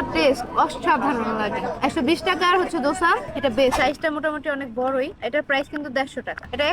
দোসার test অসাধারণ লাগে। একশো বিশ টাকা আর হচ্ছে দোসা, এটা বেশ সাইজটা মোটামুটি অনেক বড়ই। এটার প্রাইস কিন্তু দেড়শো টাকা। এটা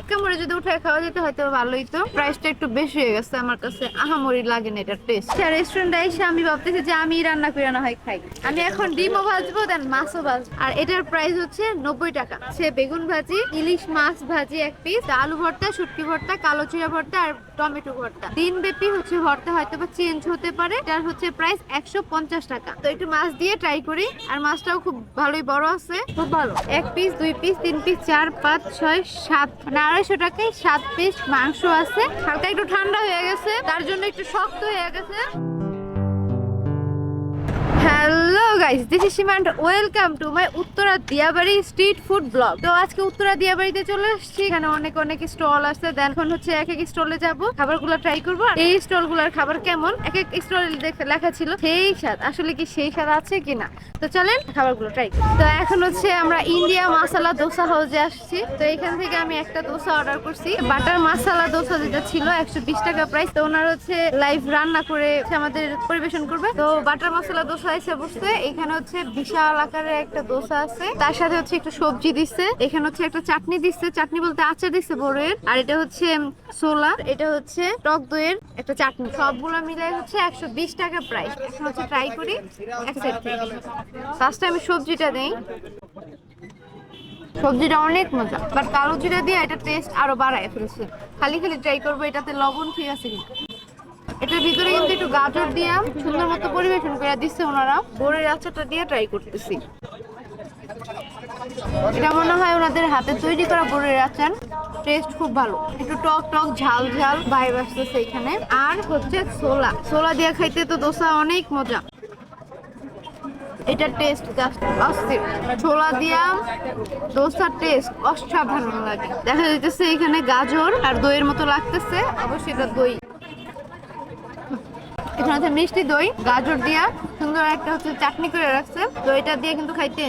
যদি উঠে খাওয়া যেত, হয়তো ভালোই তো প্রাইসটা একটু বেশি হয়ে গেছে আমার কাছে। আহামরি লাগে না এটার টেস্ট রেস্টুরেন্টে এসে আমি ভাবতেছি যে আমি রান্না করে না হয়, খাই। আমি এখন ডিমও ভাজবো দেন মাছও ভাজবো। আর এটার প্রাইস হচ্ছে নব্বই টাকা। সে বেগুন ভাজি, ইলিশ মাছ ভাজি এক পিস আলু ভর্তা, শুটকি ভর্তা, কালো চিরা ভর্তা আর টমেটো ভর্তা। দিন ব্যাপী হচ্ছে ভর্তা হয়তো বা চেঞ্জ হতে পারে। তার হচ্ছে প্রাইস একশো পঞ্চাশ টাকা। তো একটু মাছ দিয়ে ট্রাই করি। আর মাছটাও খুব ভালোই বড় আছে। খুব ভালো। এক পিস দুই পিস তিন পিস চার পাঁচ ছয় সাত মানে আড়াইশো টাকায় সাত পিস মাংস আছে। হালকা একটু ঠান্ডা হয়ে গেছে তার জন্য একটু শক্ত হয়ে গেছে। Hello guys this is Seemanta welcome to my Uttara Diyabari street food blog তো আজকে উত্তরা দিয়াবাড়িতে চলে এসেছি। এখানে অনেক অনেক স্টল আছে। দেন এখন হচ্ছে এক এক স্টলে যাব। খাবারগুলো ট্রাই করব। এই স্টলগুলার খাবার কেমন? এক এক স্টল লেখা ছিল, সেই স্বাদ। আসলে কি সেই স্বাদ আছে কিনা? তো চলেন খাবারগুলো ট্রাই করি। তো এখন হচ্ছে আমরা ইন্ডিয়া মশলা দোসা হাউসে আসছি। তো এখান থেকে আমি একটা দোসা অর্ডার করছি। বাটার মশলা দোসা যেটা ছিল, একশো বিশ টাকা প্রাইস তো ওনার হচ্ছে লাইভ রান্না করে আমাদের পরিবেশন করবে। তো বাটার মশলা দোসা এসে বসছে এখানে হচ্ছে বিশাল আকারের একটা দোসা আছে। তার সাথে হচ্ছে একটু সবজি দিচ্ছে এখানে হচ্ছে একটা চাটনি দিচ্ছে চাটনি বলতে আচার দিচ্ছে বড়ের আর এটা হচ্ছে সোলা এটা হচ্ছে টক দইয়ের একটা চাটনি। সবগুলো মিলে হচ্ছে একশো বিশ টাকা প্রাইস হচ্ছে ট্রাই করি। এক ফার্স্টে আমি সবজিটা দেই। সবজিটা অনেক মজা। বাট কালো জিরা দিয়ে এটা টেস্ট আরও বাড়ায় ফেলছে। খালি খালি ট্রাই করব। এটাতে লবণ ঠিক আছে এটার ভিতরে কিন্তু একটু গাজর দিয়ে সুন্দর মতো পরিবেশন করে দিচ্ছে ওনারা। বোরের আচারটা দিয়ে ট্রাই করতেছি। এটা মনে হয় ওনাদের হাতে তৈরি করা বোরের আচার। টেস্ট খুব ভালো। একটু টক টক ঝাল ঝাল ভাইব আসতেছে এখানে। আর হচ্ছে ছোলা। ছোলা দিয়ে খাইতে তো দোসা অনেক মজা। এটা টেস্ট জাস্ট অস্থির। ছোলা দিয়া দোসার টেস্ট অসাধারণ লাগে। দেখা যাইতেছে এখানে গাজর আর দইয়ের মতো লাগতেছে। অবশ্যই এটা দই। এখানে আছে মিষ্টি দই, গাজর দিয়া। সুন্দর একটা হচ্ছে চাটনি করে রাখছে। দইটা দিয়ে কিন্তু খাইতে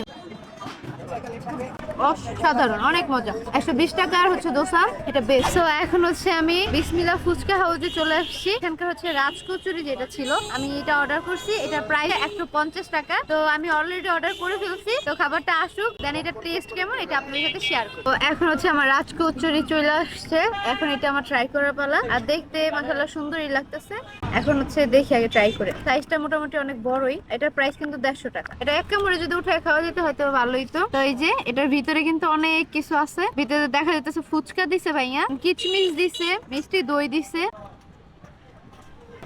অসাধারণ, অনেক মজা। একশো বিশ টাকা আর হচ্ছে দোসা, এটা বেস্ট তো এখন হচ্ছে আমি বিসমিলা ফুচকা হাউসে চলে আসছি। এখানকার হচ্ছে রাজকচুরি যেটা ছিল, আমি এটা অর্ডার করছি। এটা প্রায় একশো পঞ্চাশ টাকা। তো, আমি অলরেডি অর্ডার করে ফেলছি। তো, খাবারটা আসুক দেন এটা টেস্ট কেমন, এটা আপনাদের সাথে শেয়ার করব। তো, এখন হচ্ছে আমার রাজকচুরি চলে আসছে। এখন এটা আমার ট্রাই করার পালা। আর দেখতে মাসাল্লাহ সুন্দরই লাগতেছে। এখন হচ্ছে দেখি, আগে ট্রাই করে। সাইজটা মোটামুটি অনেক বড়ই। এটার প্রাইস কিন্তু দেড়শো টাকা। এটা এক কামড়ে যদি উঠে খাওয়া যেত, হয়তো ভালোই তো তো, এই যে, এটার ভিতরে কিন্তু অনেক কিছু আছে। ভিতরে দেখা যাইতেছে ফুচকা দিছে ভাইয়া, কিচমিচ দিছে, মিষ্টি দই দিছে,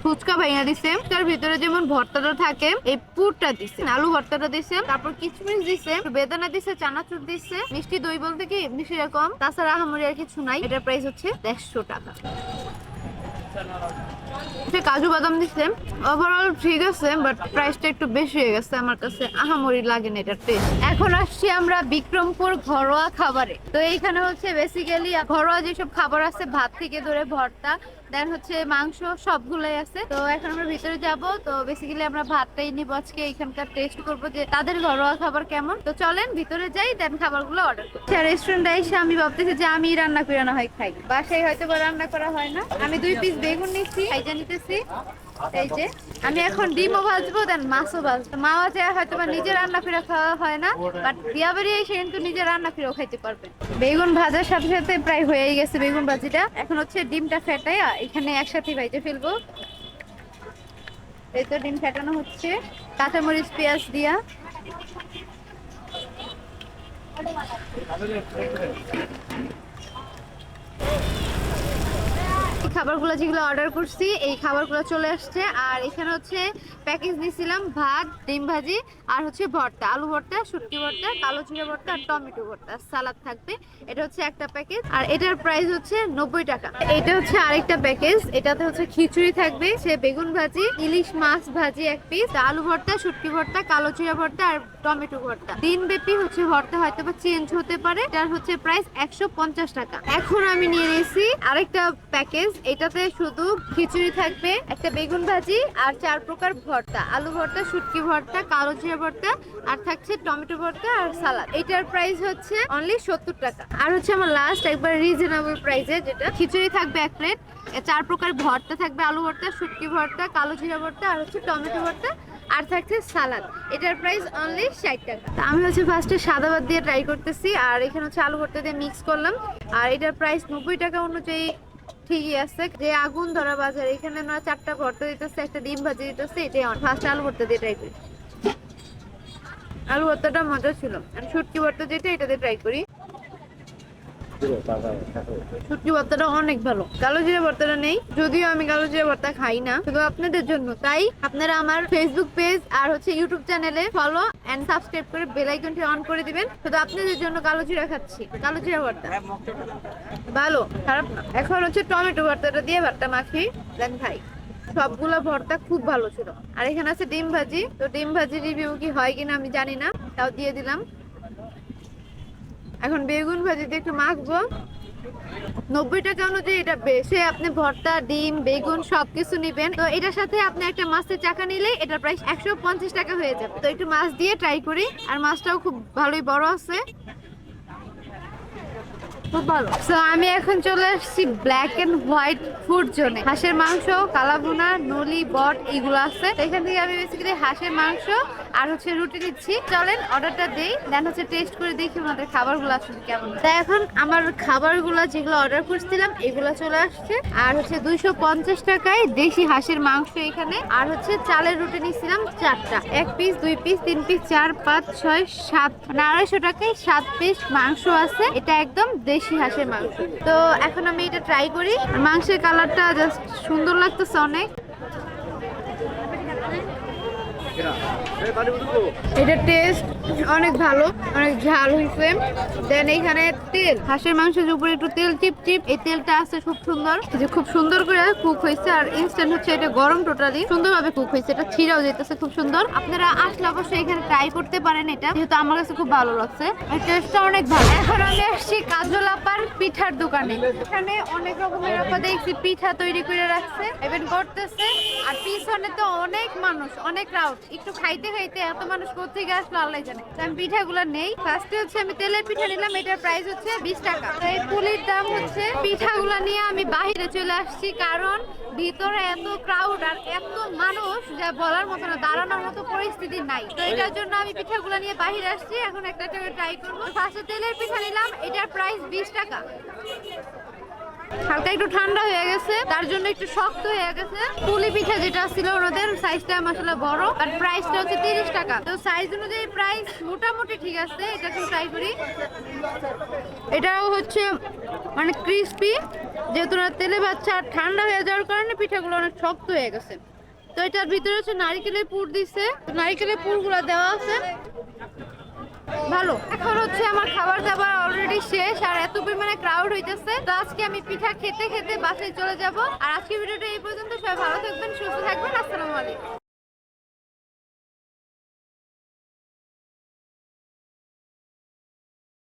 ফুচকা ভাইয়া দিছে। তার ভিতরে যেমন ভর্তাটা থাকে, এই পুরটা দিছে, আলু ভর্তাটা দিছে, তারপর কিচমিচ দিছে, বেদানা দিছে, চানাচুর দিছে, মিষ্টি দই বলতে কি, মিষ্টি তাছাড়া আহামরি আর কিছু নাই, এটার প্রাইস হচ্ছে দেড়শো টাকা। সে কাজু বাদাম দিচ্ছে ওভারঅল ঠিক আছে বাট প্রাইসটা একটু বেশি হয়ে গেছে আমার কাছে। আহামরি লাগে না এটার টেস্ট এখন আসছি আমরা বিক্রমপুর ঘরোয়া খাবারে। তো এইখানে হচ্ছে বেসিক্যালি ঘরোয়া যেসব খাবার আছে, ভাত থেকে ধরে ভর্তা দেন হচ্ছে মাংস সবগুলোই আছে। তো এখন আমরা ভিতরে যাব। তো বেসিক্যালি আমরা ভাতটাই নিব আজকে। এখানকার টেস্ট করব যে তাদের ঘরোয়া খাবার কেমন। তো চলেন ভিতরে যাই দেন খাবারগুলো অর্ডার করি। রেস্টুরেন্টে এসে আমি ভাবতেছি যে আমি রান্না করে না হয় খাই। বাসায় হয়তো বা রান্না করা হয় না। আমি দুই পিস বেগুন নিচ্ছি খাইজা নিতেছি। এই যে, আমি এখন ডিমও ভাজবো দেন মাছও ভাজবো। মাও যায় হয়তো বা নিজে রান্না করে খাওয়া হয় না বাট বিয়া বাড়ি এসে কিন্তু নিজে রান্না করেও খাইতে পারবেন বেগুন ভাজার সাথে সাথে প্রায় হয়েই গেছে বেগুন ভাজিটা। এখন হচ্ছে ডিমটা ফেটাই এখানে একসাথে ভাইজে ফেলব। এই তো ডিম ফেটানো হচ্ছে। কাঁচামরিচ, পেঁয়াজ দিয়া। খাবারগুলো যেগুলো অর্ডার করছি, এই খাবারগুলো চলে আসছে। আর এখানে হচ্ছে প্যাকেজ দিয়েছিলাম ভাত, ডিম ভাজি আর হচ্ছে ভর্তা, আলু ভর্তা, শুটকি ভর্তা, কালো জিরা ভর্তা আর টমেটো ভর্তা, সালাদ থাকবে। এটা হচ্ছে একটা প্যাকেজ আর এটার প্রাইস হচ্ছে নব্বই টাকা। এটা হচ্ছে আরেকটা প্যাকেজ এটাতে হচ্ছে খিচুড়ি থাকবে, সে বেগুন ভাজি, ইলিশ মাছ ভাজি এক পিস আলু ভর্তা, শুটকি ভর্তা, কালো জিরা ভর্তা আর টমেটো ভর্তা। দিন ব্যাপী হচ্ছে ভর্তা হয়তো বা চেঞ্জ হতে পারে। তার হচ্ছে প্রাইস একশো পঞ্চাশ টাকা। এখন আমি নিয়ে নিয়েছি আরেকটা প্যাকেজ এটাতে শুধু খিচুড়ি থাকবে, একটা বেগুন ভাজি আর চার প্রকার ভর্তা। আলু ভর্তা, শুটকি ভর্তা, কালো জিরা ভর্তা, আর থাকছে টমেটো ভর্তা আর সালাদ। এটার প্রাইস হচ্ছে অনলি সত্তর টাকা। আর হচ্ছে আমার লাস্ট একবার রিজনেবল প্রাইসে যেটা। খিচুড়ি থাকবে এক প্লেট চার প্রকার ভর্তা থাকবে, আলু ভর্তা, শুটকি ভর্তা, কালো জিরা ভর্তা, আর হচ্ছে টমেটো ভর্তা, আর থাকছে সালাদ। এটার প্রাইস অনলি ষাট টাকা। তা আমি হচ্ছে ফার্স্টে সাদা ভাত দিয়ে ট্রাই করতেছি, আর এখানে হচ্ছে আলু ভর্তা দিয়ে মিক্স করলাম। আর এটার প্রাইস নব্বই টাকা অনুযায়ী ঠিকই আছে। যে আগুন ধরা বাজার, এখানে না চারটা ভর্তা দিতেছে, একটা ডিম ভাজি দিতেছে এটাই ফার্স্ট আলু ভর্তা দিয়ে ট্রাই করি। আলু ভর্তাটা মজা ছিল। আর শুটকি ভর্তা যেটা, এটা দিয়ে ট্রাই করি। শুটকি ভর্তাটা অনেক ভালো। কালো জিরা ভর্তাটা নেই। যদিও আমি কালো জিরা ভর্তা খাই না, শুধু আপনাদের জন্য। তাই আপনারা আমার ফেসবুক পেজ আর হচ্ছে ইউটিউব চ্যানেলে ফলো এন্ড সাবস্ক্রাইব করে বেল আইকনটি অন করে দিবেন। শুধু আপনাদের জন্য কালো জিরা খাচ্ছি। কালো জিরা ভর্তা ভালো, খারাপ না। এখন হচ্ছে টমেটো ভর্তাটা দিয়ে ভর্তা মাখি। দেন খাই। সবগুলো ভর্তা খুব ভালো ছিল। আর এখানে আছে ডিম ভাজি। তো ডিম ভাজি রিভিউ কি হয় কিনা আমি জানি না। তাও দিয়ে দিলাম। এখন বেগুন ভাজি দিয়ে একটু মাখবো। নব্বই টাকা অনুযায়ী এটা বেশি আপনি ভর্তা, ডিম, বেগুন সবকিছু নিবেন। তো এটার সাথে আপনি একটা মাছের চাকা নিলে এটার প্রাইস একশো পঞ্চাশ টাকা হয়ে যাবে। তো একটু মাছ দিয়ে ট্রাই করি। আর মাছটাও খুব ভালোই বড় আছে। খুব ভালো। আমি এখন চলে আসছি ব্ল্যাক এন্ড হোয়াইট ফুড জোনে হাঁসের মাংস, কালাভুনা, নলি, বট, এগুলো আছে। এখান থেকে আমি বেসিক্যালি হাঁসের মাংস আর হচ্ছে রুটি নিচ্ছি চলেন অর্ডারটা দেই, দেন হচ্ছে টেস্ট করে দেখি আমাদের খাবারগুলো আসলে কেমন। তা এখন আমার খাবারগুলো যেগুলো অর্ডার করছিলাম, এগুলো চলে আসছে। আর হচ্ছে দুইশো পঞ্চাশ টাকায় দেশি হাঁসের মাংস এখানে। আর হচ্ছে চালের রুটি নিছিলাম চারটা। এক পিস দুই পিস তিন পিস চার, পাঁচ, ছয়, সাত মানে আড়াইশো টাকায় সাত পিস মাংস আছে। এটা একদম দেশি হাঁসের মাংস। তো এখন আমি এটা ট্রাই করি। মাংসের কালারটা জাস্ট সুন্দর লাগতেছে অনেক। এটা টেস্ট অনেক ভালো, অনেক ঝাল হয়েছে। দেন এইখানে তেল, হাঁসের মাংসের উপরে একটু তেল চিপ চিপ, এই তেলটা আছে খুব সুন্দর। যে খুব সুন্দর করে কুক হয়েছে, আর ইনস্ট্যান্ট হচ্ছে এটা গরম টোটালি সুন্দরভাবে কুক হয়েছে, এটা ছিঁড়াও যেতেছে, খুব সুন্দর। আপনারা আসলে অবশ্যই এখানে ট্রাই করতে পারেন এটা, যেহেতু আমার কাছে খুব ভালো লাগছে। এই টেস্টটা অনেক ভালো। এখন আমি আসছি কাজল আপার পিঠার দোকানে। এখানে অনেক রকমের আপা দেখছি পিঠা তৈরি করে রাখছে ইভেন করতেছে। আর পিছনে তো অনেক মানুষ, অনেক ক্রাউড একটু খাইতে খাইতে এত মানুষ করতে কোথেকে আসলো আল্লাহ জানে। আমি পিঠাগুলো নেই। ফার্স্টে হচ্ছে আমি তেলের পিঠা নিলাম, এটার প্রাইস হচ্ছে বিশ টাকা। এই পুলির দাম হচ্ছে পিঠাগুলো নিয়ে আমি বাইরে চলে আসছি, কারণ ভিতরে এত ক্রাউড আর এত মানুষ, যা বলার মতো না, দাঁড়ানোর মতো পরিস্থিতি নাই। তো এটার জন্য আমি পিঠাগুলো নিয়ে বাইরে আসছি, এখন একটা ট্রাই করব। ফার্স্টে তেলের পিঠা নিলাম, এটার প্রাইস বিশ টাকা। হালকা একটু ঠান্ডা হয়ে গেছে, তার জন্য একটু শক্ত হয়ে গেছে। পুলি পিঠা যেটা ছিল ওনাদের সাইজটা আসলে বড়, আর প্রাইসটা হচ্ছে তিরিশ টাকা। তো সাইজ অনুযায়ী প্রাইস মোটামুটি ঠিক আছে, এটা একটু ট্রাই করি এটাও হচ্ছে মানে ক্রিস্পি যেহেতু ওরা তেলে বাচ্চা আর ঠান্ডা হয়ে যাওয়ার কারণে পিঠাগুলো অনেক শক্ত হয়ে গেছে। তো এটার ভিতরে হচ্ছে নারিকেলের পুর দিছে। নারিকেলের পুরগুলো দেওয়া আছে। ভালো। এখন হচ্ছে আমার খাবার দাবার মোটামুটি শেষ আর এত পরিমাণে ক্রাউড হইতেছে। তো আজকে আমি পিঠা খেতে খেতে বাসে চলে যাব। আর আজকের ভিডিওটা এই পর্যন্ত। সবাই ভালো থাকবেন, সুস্থ থাকবেন। আসসালামু আলাইকুম।